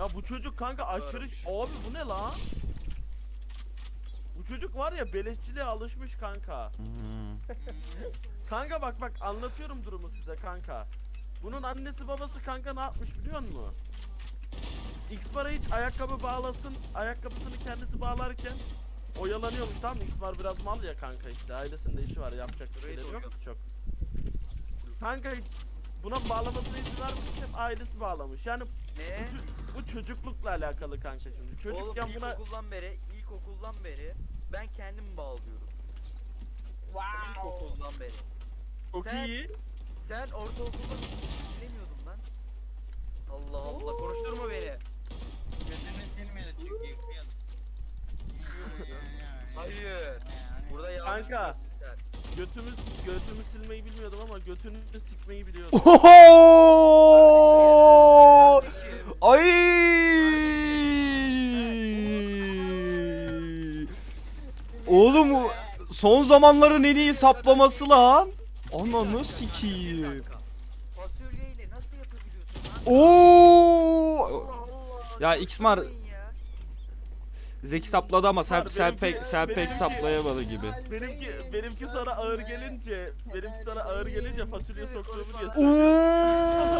Ya bu çocuk kanka aşırı... Abi bu ne lan? Bu çocuk var ya beleşçiliğe alışmış kanka. Kanka bak bak anlatıyorum durumu size kanka. Bunun annesi babası kanka ne yapmış biliyor musun? X para hiç ayakkabı bağlasın, ayakkabısını kendisi bağlarken oyalanıyormuş tamam mı? X var biraz mal ya kanka işte ailesinde işi var yapacak bir şeyleri yok çok. Kanka buna izin vermemiş hep ailesi bağlamış. Yani Ne? bu, ço- bu çocuklukla alakalı kanka şimdi. Oğlum Çocukken buna ilkokuldan beri, ilkokuldan beri ben kendim bağlıyorum. İlkokuldan beri. çok sen- iyi. Sen ortaokulda bilemiyordun lan. Allah Allah konuşturma beni. Gözünü silmiyordu çünkü yıkıyordu. Hayır. Burada yanlış Kanka. biliyorsun. Götümüz götümü silmeyi bilmiyordum ama götünü sikmeyi biliyordum. Oho! Ay! Oğlum son zamanların en iyi saplaması lan. Ananı sikiyim. kanka. Fasulyeyle nasıl yapabiliyorsun lan? Oo! Ya Xmar. Zeki sapladı ama sen sen pek sen pek saplayamadı gibi. Benimki benimki sana ağır gelince benimki sana ağır gelince fasulye soktuğumu diye Oo!